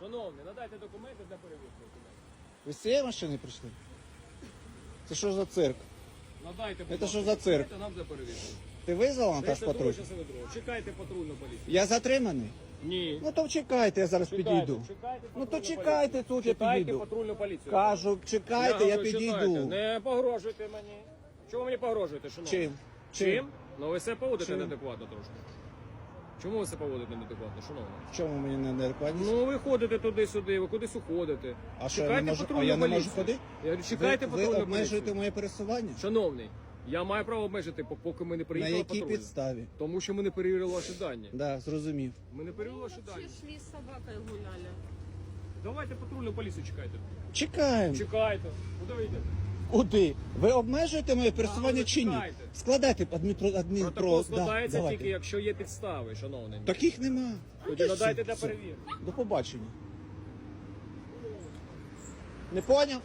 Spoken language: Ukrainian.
Шановний, надайте документи для перевірки документів. Ви з цієї машини прийшли? Це що за цирк? Надайте, будь Це що ласка, за цирк? документи нам для перевірки. Ти визвала вантаж 32 патруль? Чекайте патрульну поліцію. Я затриманий? Ні. Ну то чекайте, я зараз підійду. чекайте Ну то патрульну чекайте поліцію. тут, я Чекайте підійду. патрульну поліцію. Кажу, чекайте, я говорю, чекайте. підійду. Не погрожуйте мені. Ви мені погрожуєте, шановний? Чим? Чим? Ну ви себе поводите Чим? неадекватно трошки. Чому ви себе поводите неадекватно, шановний? В чому мені не неадекватність? Ну ви ходите туди-сюди, ви кудись уходите. А що, я чекайте не можу- патрульну а я не можу поліцію. ходити? Я говорю, чекайте ви, ви обмежуєте поліцію. моє пересування? Шановний, я маю право обмежити, поки ми не На якій патрульно. підставі? Тому що ми не перевірили ваші дані. Да, зрозумів. Ми не перевірили ваші дані. Вообще шли с собакой гуляли. Давайте патрульну поліцію чекайте. Чекаємо. Чекайте. Куди ви йдете? Куди? Ви обмежуєте моє пересування чи ні? Складайте адмінпро... адмінпро... Протокол да, складається давайте. тільки, якщо є підстави, шановний. Таких нема. Тоді надайте для перевірки. До побачення. Не поняв?